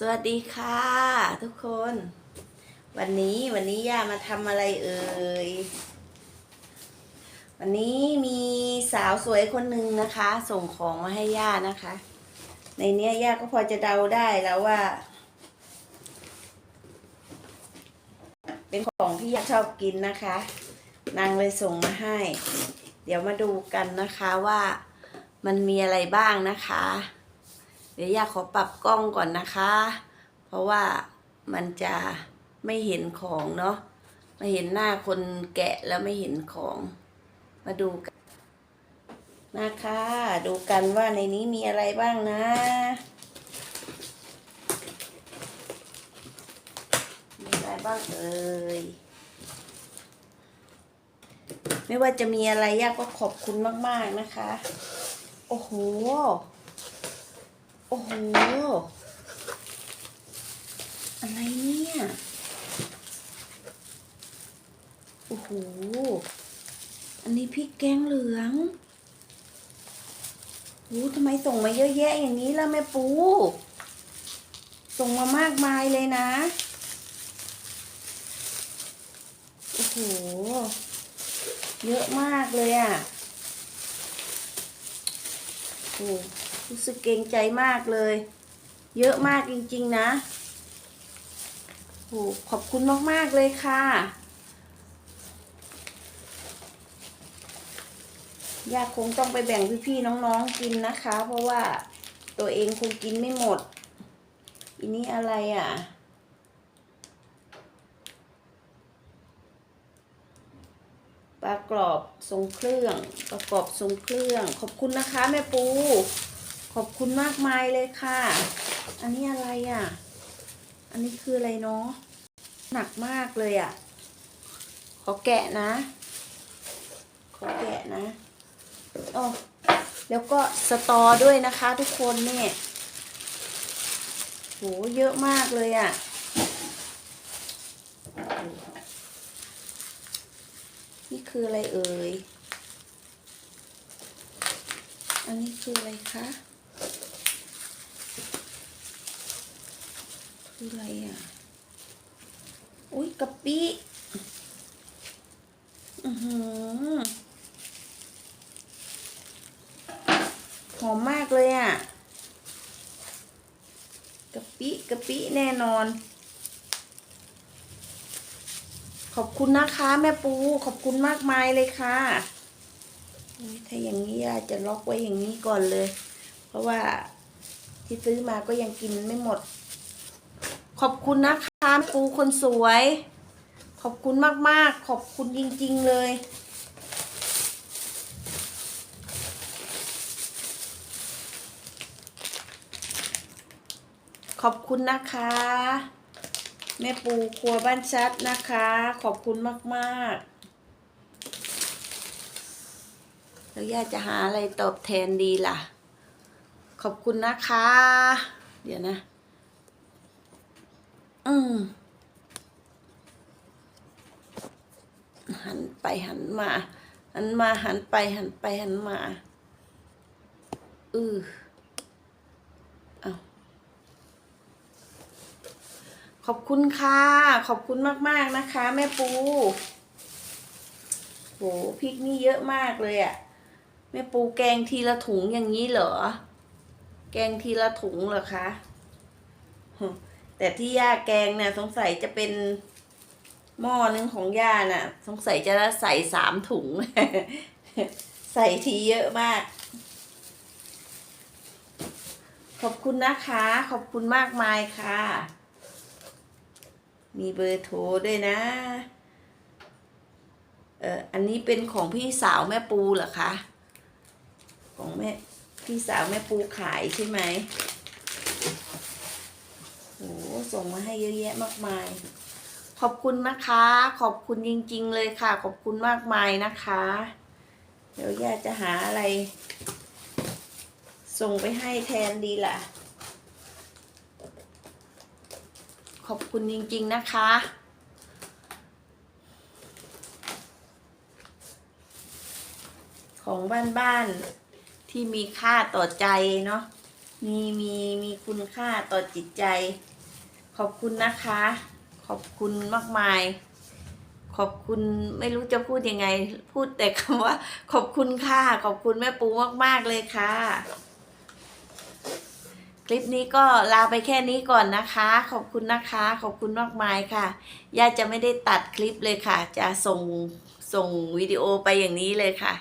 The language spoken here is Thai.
สวัสดีค่ะ ทุกคน วันนี้วันนี้ย่ามาทำอะไรเอ่ย วันนี้มีสาวสวยคนหนึ่งนะคะ ส่งของมาให้ย่านะคะ ในเนี้ยย่าก็พอจะเดาได้แล้วว่า เป็นของที่ย่าชอบกินนะคะ นางเลยส่งมาให้ เดี๋ยวมาดูกันนะคะว่ามันมีอะไรบ้างนะคะ เดี๋ยวย่าขอปรับกล้องก่อนนะคะ เพราะว่ามันจะไม่เห็นของเนาะมาเห็นหน้าคนแกะแล้วไม่เห็นของ มาดูกันนะคะ ดูกันว่าในนี้มีอะไรบ้างนะมีอะไรบ้างเอ่ยไม่ว่าจะมีอะไรยากก็ขอบคุณมาก ๆ นะคะ โอ้โห อ้โห อะไรเนี่ย โอ้โห อันนี้พริกแกงเหลืองโอ้ทำไมส่งมาเยอะแยะอย่างนี้ล่ะแม่ปู ส่งมามากมายเลยนะ โอ้โห เยอะมากเลยอะ โอ้ รู้สึกเกรงใจมากเลย เยอะมากจริง ๆ นะโอ้ขอบคุณมาก ๆ เลยค่ะ ยากคงต้องไปแบ่งพี่ ๆ น้อง ๆ กินนะคะ เพราะว่าตัวเองคงกินไม่หมด อันนี้อะไรอะปลากรอบทรงเครื่อง ประกอบทรงเครื่อง ขอบคุณนะคะ แม่ปู ขอบคุณมากมายเลยค่ะ อันนี้อะไรอะ อันนี้คืออะไรเนาะ หนักมากเลยอะ ขอแกะนะ ขอแกะนะอ๋อแล้วก็สตอด้วยนะคะทุกคนเนี่ยโหเยอะมากเลยอะ นี่คืออะไรเอ่ย อันนี้คืออะไรคะ คืออะไรอะ อุ้ยกะปิอือหือหอมมากเลยอะกะปิกะปิแน่นอน ขอบคุณนะคะแม่ปู ขอบคุณมากมายเลยค่ะถ้าอย่างนี้ย่าจะล็อกไว้อย่างนี้ก่อนเลย เพราะว่าที่ซื้อมาก็ยังกินไม่หมด ขอบคุณนะคะแม่ปูคนสวย ขอบคุณมากๆ ขอบคุณจริง ๆ เลย ขอบคุณนะคะ แม่ปูครัวบ้านชัดนะคะ ขอบคุณมากๆแล้วย่าจะหาอะไรตอบแทนดีล่ะ ขอบคุณนะคะ เดี๋ยวนะ อืมหันไปหันมา หันมาหันไปหันไปหันมาอือเอาขอบคุณค่ะ ขอบคุณมาก ๆ นะคะ แม่ปู โหพริกนี่เยอะมากเลยอะ่ะ แม่ปูแกงทีละถุงอย่างนี้เหรอ แกงทีละถุงเหรอคะ แต่ที่ย่าแกงเนี่ยสงสัยจะเป็นหม้อนึงของย่าน่ะ สงสัยจะใส่สามถุง ใส่ทีเยอะมาก ขอบคุณนะคะ ขอบคุณมากมายค่ะ มีเบอร์โทรด้วยนะ เอออันนี้เป็นของพี่สาวแม่ปูเหรอคะ ของแม่พี่สาวแม่ปูขายใช่ไหม ส่งมาให้เยอะแยะมากมาย ขอบคุณนะคะ ขอบคุณจริง ๆ เลยค่ะ ขอบคุณมากมายนะคะ เดี๋ยวย่าจะหาอะไร ส่งไปให้แทนดีล่ะ ขอบคุณจริง ๆ นะคะของบ้านๆที่มีค่าต่อใจเนาะมีมีมีคุณค่าต่อจิตใจ ขอบคุณนะคะ ขอบคุณมากมาย ขอบคุณไม่รู้จะพูดยังไง พูดแต่คำว่า ขอบคุณค่ะ ขอบคุณแม่ปูมากๆเลยค่ะ คลิปนี้ก็ลาไปแค่นี้ก่อนนะคะ ขอบคุณนะคะ ขอบคุณมากมายค่ะย่าจะไม่ได้ตัดคลิปเลยค่ะ จะส่งส่งวิดีโอไปอย่างนี้เลยค่ะ